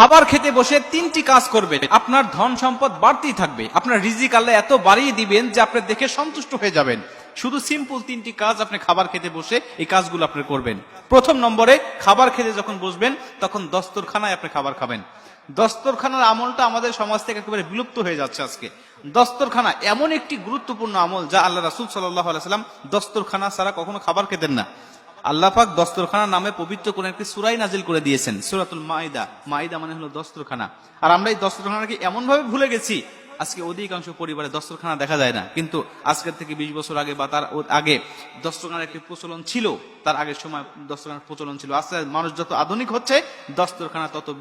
খাবার খেতে বসে তিনটি কাজ করবে। আপনার ধন সম্পদ বাড়তেই থাকবে। আপনার রিজিক আল্লাহ এত বাড়িয়ে দিবেন যে আপনি দেখে সন্তুষ্ট হয়ে যাবেন। শুধু সিম্পল তিনটি কাজ আপনি খাবার খেতে বসে এই কাজগুলো আপনি করবেন। প্রথম নম্বরে, খাবার খেতে যখন বসবেন, তখন দস্তরখানায় আপনি খাবার খাবেন। দস্তরখানার আমলটা আমাদের সমাজ থেকে একেবারে বিলুপ্ত হয়ে যাচ্ছে আজকে। দস্তরখানা এমন একটি গুরুত্বপূর্ণ আমল যা আল্লাহ রাসুল সাল্লাহ আলাইসাল্লাম দস্তরখানা ছাড়া কখনো খাবার খেতেন না। আল্লাহ পাক দস্তরখানা নামে পবিত্র কোন একটি সুরাই নাজিল করে দিয়েছেন, সুরাতুল মাইদা। মাইদা মানে হলো দস্তরখানা। আর আমরা এই দস্তরখানাকে এমন ভাবে ভুলে গেছি, আজকে অধিকাংশ পরিবারে দস্তরখানা দেখা যায় না। কিন্তু আজকের থেকে বিশ বছর আগে বা তার আগে দস্তরখানার একটি প্রচলন ছিল, তার আগের সময় দস্তরখানার প্রচলন ছিল। আস্তে মানুষ যত আধুনিক হচ্ছে, দস্তরখানা তত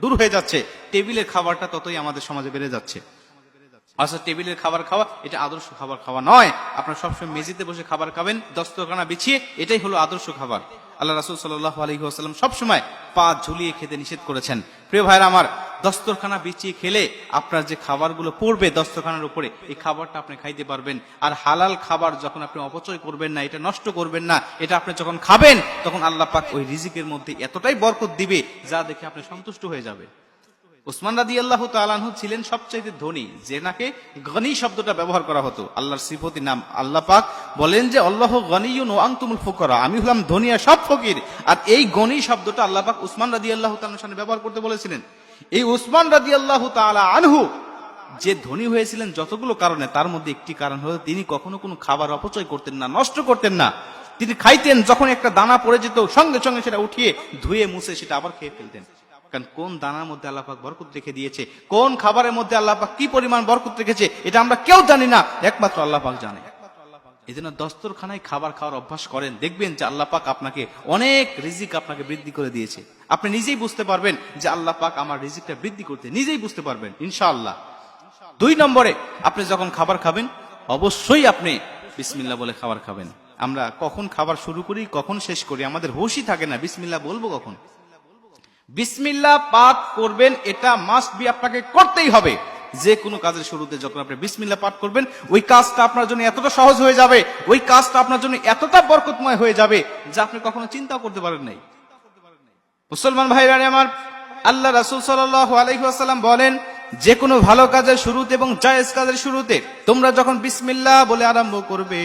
দূর হয়ে যাচ্ছে। টেবিলের খাবারটা ততই আমাদের সমাজে বেড়ে যাচ্ছে। আচ্ছা টেবিলের খাবার খাওয়া, এটা আদর্শ খাবার খাওয়া নয়। আপনার সবসময় মেঝেতে বসে খাবার খাবেন দস্তরখানা বিছিয়ে, এটাই হলো আদর্শ খাবার। আল্লাহ রাসুল সাল্লাহ আলী আসাল্লাম সবসময় পা ঝুলিয়ে খেতে নিষেধ করেছেন। প্রিয় ভাইরা আমার দস্তরখানা বিছিয়ে খেলে আপনার যে খাবারগুলো পড়বে দস্তরখানার উপরে, এই খাবারটা আপনি খাইতে পারবেন। আর হালাল খাবার যখন আপনি অপচয় করবেন না, এটা নষ্ট করবেন না, এটা আপনি যখন খাবেন, তখন আল্লাহ পাক ওই রিজিকের মধ্যে এতটাই বরকত দিবে, যা দেখে আপনি সন্তুষ্ট হয়ে যাবে ওসমান রাদি আল্লাহ তালানহু ছিলেন সবচাইতে ধনী, যে নাকে গনি শব্দটা ব্যবহার করা হতো। আল্লাহর সিফতি নাম আল্লাহ পাক বলেন যে, আল্লাহ গনিউন ও আংতুমুল ফুকরা আমি হলাম ধনী আর সব ফকির। আর এই গনি শব্দটা আল্লাহ পাক উসমান রাদি আল্লাহ তালার সামনে ব্যবহার করতে বলেছিলেন। এই উসমান রাদি আল্লাহ তালা আনহু যে ধনী হয়েছিলেন যতগুলো কারণে, তার মধ্যে একটি কারণ হলো তিনি কখনো কোনো খাবার অপচয় করতেন না, নষ্ট করতেন না। তিনি খাইতেন, যখন একটা দানা পড়ে যেত, সঙ্গে সঙ্গে সেটা উঠিয়ে ধুয়ে মুছে সেটা আবার খেয়ে ফেলতেন। কারণ কোন দানার মধ্যে আল্লাপাক বরকত রেখে দিয়েছে? কোন খাবারের মধ্যে আল্লাপাক কি পরিমাণ বরকত রেখেছে? এটা আমরা কেউ জানি না, একমাত্র আল্লাপাক জানে। এই জন্য দস্তরখানায় খাবার খাওয়ার অভ্যাস করেন, দেখবেন যে আল্লাহ পাক আপনাকে অনেক রিজিক আপনাকে বৃদ্ধি করে দিয়েছে। আপনি নিজেই বুঝতে পারবেন যে আল্লাহ পাক আমার রিজিকটা বৃদ্ধি করতে, নিজেই বুঝতে পারবেন, ইনশাআল্লাহ। দুই নম্বরে, আপনি যখন খাবার খাবেন, অবশ্যই আপনি বিসমিল্লা বলে খাবার খাবেন। আমরা কখন খাবার শুরু করি, কখন শেষ করি, আমাদের হুশই থাকে না, বিসমিল্লাহ বলব কখন? বিসমিল্লাহ পাঠ করবেন, এটা মাস্ট বি আপনাকে করতেই হবে। যে কোনো কাজের শুরুতে যখন আপনি বিসমিল্লাহ পাঠ করবেন, ওই কাজটা আপনার জন্য এতটা সহজ হয়ে যাবে, ওই কাজটা আপনার জন্য এতটা বরকতময় হয়ে যাবে, যা আপনি কখনো চিন্তা করতে পারেন নাই। মুসলমান ভাইরা আমার, আল্লাহ রাসুল সাল্লাহ আলহিহাসাল্লাম বলেন, যে কোনো ভালো কাজের শুরুতে এবং জায়েজ কাজের শুরুতে তোমরা যখন বিসমিল্লাহ বলে আরম্ভ করবে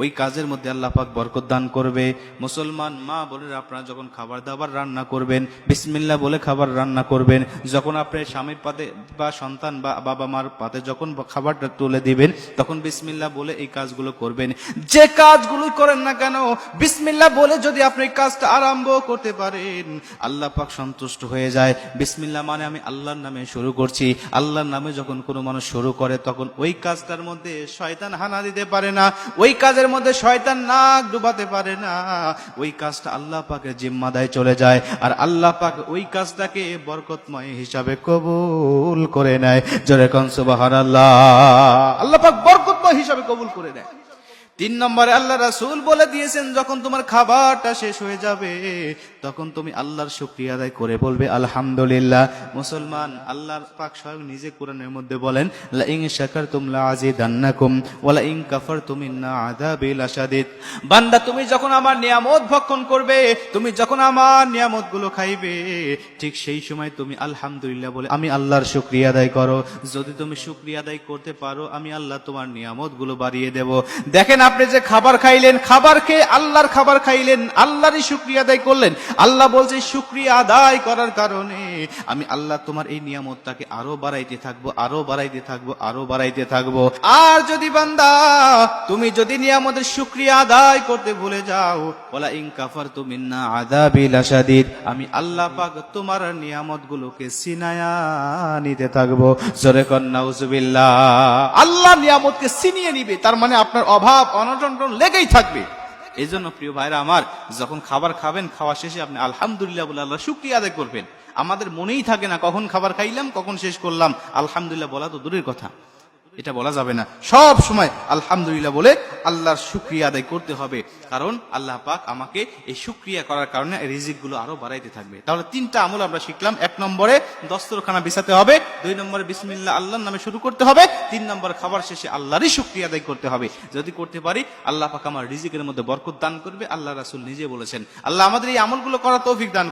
ওই কাজের মধ্যে আল্লাহ পাক বরকত দান করবে। মুসলমান মা বোনের, আপনারা যখন খাবার দাবার রান্না করবেন, বিসমিল্লাহ বলে খাবার রান্না করবেন, যখন আপনি স্বামীর পাতে বা সন্তান বা বাবা মার পাতে যখন খাবারটা তুলে দিবেন, তখন বিসমিল্লাহ বলে এই কাজগুলো করবেন। যে কাজগুলো করেন না কেন, বিসমিল্লাহ বলে যদি আপনি কাজটা আরম্ভ করতে পারেন, আল্লাহ পাক সন্তুষ্ট হয়ে যায়। বিসমিল্লাহ মানে আমি আল্লাহর নামে শুরু করছি। আল্লাহর নামে যখন কোনো মানুষ শুরু করে, তখন ওই কাজটার মধ্যে শয়তান হানা দিতে পারে না। ওই কাজের মধ্যে শয়তান নাক ডুবাতে পারে না। ওই কাজটা আল্লাহ পাকের জিম্মাদায় চলে যায় আর আল্লাহ পাক ওই কাজটাকে বরকতময় হিসাবে কবুল করে নেয়। জোরে কনসুবাহার আল্লাহ আল্লাহ পাক বরকতময় হিসাবে কবুল করে নেয়। তিন নম্বরে আল্লাহ রাসূল বলে দিয়েছেন, যখন তোমার খাবারটা শেষ হয়ে যাবে, তখন তুমি আল্লাহর শুকরিয়া আদায় করে বলবে, আলহামদুলিল্লাহ। মুসলমান, আল্লাহর পাক স্বয়ং নিজে কোরআনের মধ্যে বলেন লা ইন শাকারতুম লা আযিদান্নাকুম ওয়া লা ইন কাফারতুম ইন্না আযাবি লাশাদীদ। বান্দা, তুমি যখন আমার নিয়ামত ভক্ষণ করবে, তুমি যখন আমার নিয়ামতগুলো খাইবে, ঠিক সেই সময় তুমি আলহামদুলিল্লাহ বলে, আমি আল্লাহর শুকরিয়া আদায় করো। যদি তুমি শুকরিয়া আদায় করতে পারো, আমি আল্লাহ তোমার নিয়ামতগুলো বাড়িয়ে দেব। দেখেন আপনি যে খাবার খাইলেন, খাবার খেয়ে আল্লাহর খাবার খাইলেন, আল্লাহরই শুক্রিয়া আদায় করলেন। আল্লাহ বলছে, শুক্রিয়া আদায় করার কারণে আমি আল্লাহ তোমার এই নিয়ামতটাকে আরও বাড়াইতে থাকব, আরও বাড়াইতে থাকব, আরও বাড়াইতে থাকব। আর যদি বান্দা, তুমি যদি নিয়ামতের শুক্রিয়া আদায় করতে ভুলে যাও, বলা ইন কাফার তুমি না আদাবিল আসাদিদ আমি আল্লাহ পাক তোমার নিয়ামত গুলোকে সিনায়া নিতে থাকব। জোরে কন্যা আল্লাহ নিয়ামতকে সিনিয়ে নিবে, তার মানে আপনার অভাব অনটন লেগেই থাকবে। এই জন্য প্রিয় ভাইরা আমার, যখন খাবার খাবেন, খাওয়া শেষে আপনি আলহামদুলিল্লাহ বলে আল্লাহ শুক্রিয়া আদায় করবেন। আমাদের মনেই থাকে না কখন খাবার খাইলাম, কখন শেষ করলাম। আলহামদুলিল্লাহ বলা তো দূরের কথা। এটা বলা যাবে না। সব সময় আলহামদুলিল্লাহ বলে আল্লাহর শুক্রিয়া আদায় করতে হবে। কারণ আল্লাহ পাক আমাকে এই শুক্রিয়া করার কারণে রিজিকগুলো আরও বাড়াইতে থাকবে। তাহলে তিনটা আমল আমরা শিখলাম। এক নম্বরে দস্তরখানা বিছাতে হবে। দুই নম্বরে বিসমিল্লা আল্লাহর নামে শুরু করতে হবে। তিন নম্বর খাবার শেষে আল্লাহরই শুক্রিয়া আদায় করতে হবে। যদি করতে পারি, আল্লাহ পাক আমার রিজিকের মধ্যে বরকত দান করবে। আল্লাহ রাসুল নিজে বলেছেন। আল্লাহ আমাদের এই আমলগুলো করা তৌফিক দান